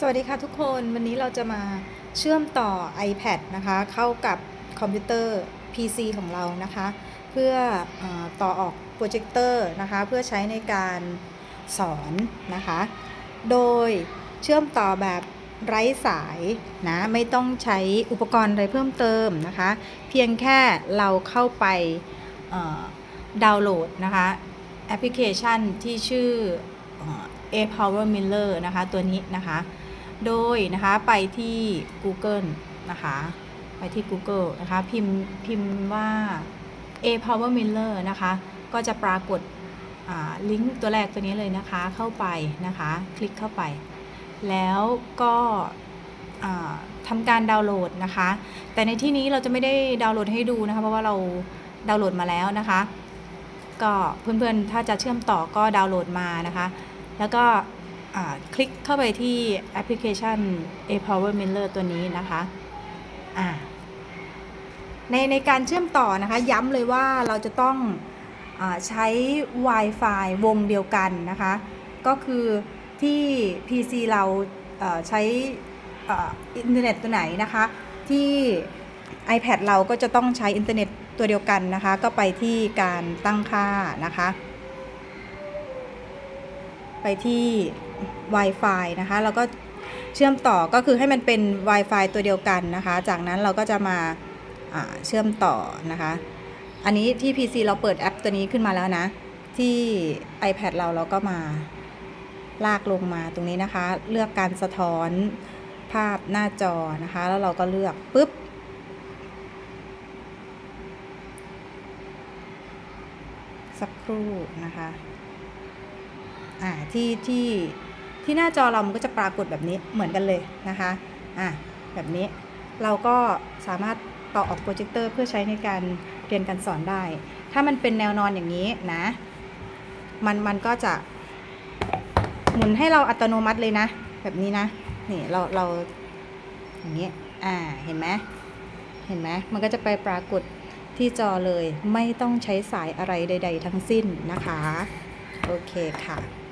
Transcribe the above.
สวัสดีค่ะทุกคนวันนี้เราจะมาเชื่อมต่อ iPad นะคะ เข้ากับคอมพิวเตอร์ PC ของเรานะคะ เพื่ออต่อออกโปรเจคเตอร์นะคะ เพื่อใช้ในการสอนนะคะ โดยเชื่อมต่อแบบไร้สายนะไม่ต้องใช้อุปกรณ์อะไรเพิ่มเติมนะคะ เพียงแค่เราเข้าไปดาวน์โหลดนะคะแอปพลิเคชันที่ชื่อเอ่อ A Power Miller นะคะ ตัวนี้นะคะ โดยนะคะไปที่ Google นะคะ ไปที่ Google นะคะพิมพ์พิมพ์ว่า A Power Miller นะคะ ก็จะปรากฏลิงก์ตัวแรกตัวนี้เลยนะคะเข้าไปนะคะ คลิกเข้าไป แล้วก็ทำการดาวน์โหลดนะคะ แต่ในที่นี้เราจะไม่ได้ดาวน์โหลดให้ดูนะคะ เพราะว่าเราดาวน์โหลดมาแล้วนะคะ ก็เพื่อนๆถ้าจะเชื่อมต่อก็ดาวน์โหลดมานะคะ แล้วก็ คลิกเข้าไปที่แอปพลิเคชัน A Power Miller ตัวนี้นะคะในในการเชื่อมต่อนะคะ ย้ำเลยว่าเราจะต้องอใช้ Wi-Fi วงเดียวกันนะคะ ก็คือที่ PC เราใช้อินเทอร์เน็ตตัวไหนนะคะ ที่ iPad เราก็จะต้องใช้อินเทอร์เน็ตตัวเดียวกันนะคะ ก็ไปที่การตั้งค่านะคะ ไปที่ Wi-Fi นะคะแล้วก็เชื่อมต่อก็คือให้มันเป็น Wi-Fi ตัวเดียวกันนะคะ จากนั้นเราก็จะมาเชื่อมต่อนะคะ อันนี้ที่ PC เราเปิดแอปตัวนี้ขึ้นมาแล้วนะ ที่ iPad เราเราก็มาลากลงมาตรงนี้นะคะ เลือกการสะท้อนภาพหน้าจอนะคะ แล้วเราก็เลือกปุ๊บสักครู่นะคะ อ่าที่ที่ที่หน้าจอเรามันก็จะปรากฏแบบนี้เหมือนกันเลยนะคะอ่าแบบนี้เราก็สามารถต่อออกโปรเจคเตอร์เพื่อใช้ในการเรียนการสอนได้ ถ้ามันเป็นแนวนอนอย่างนี้นะ มันมันก็จะ หมุนให้เราอัตโนมัติเลยนะ แบบนี้นะ นี่เราเราอย่างนี้อ่าเห็นไหมเห็นไหมมันก็จะไปปรากฏที่จอเลยไม่ต้องใช้สายอะไรใด ๆ ทั้งสิ้นนะคะ โอเคค่ะ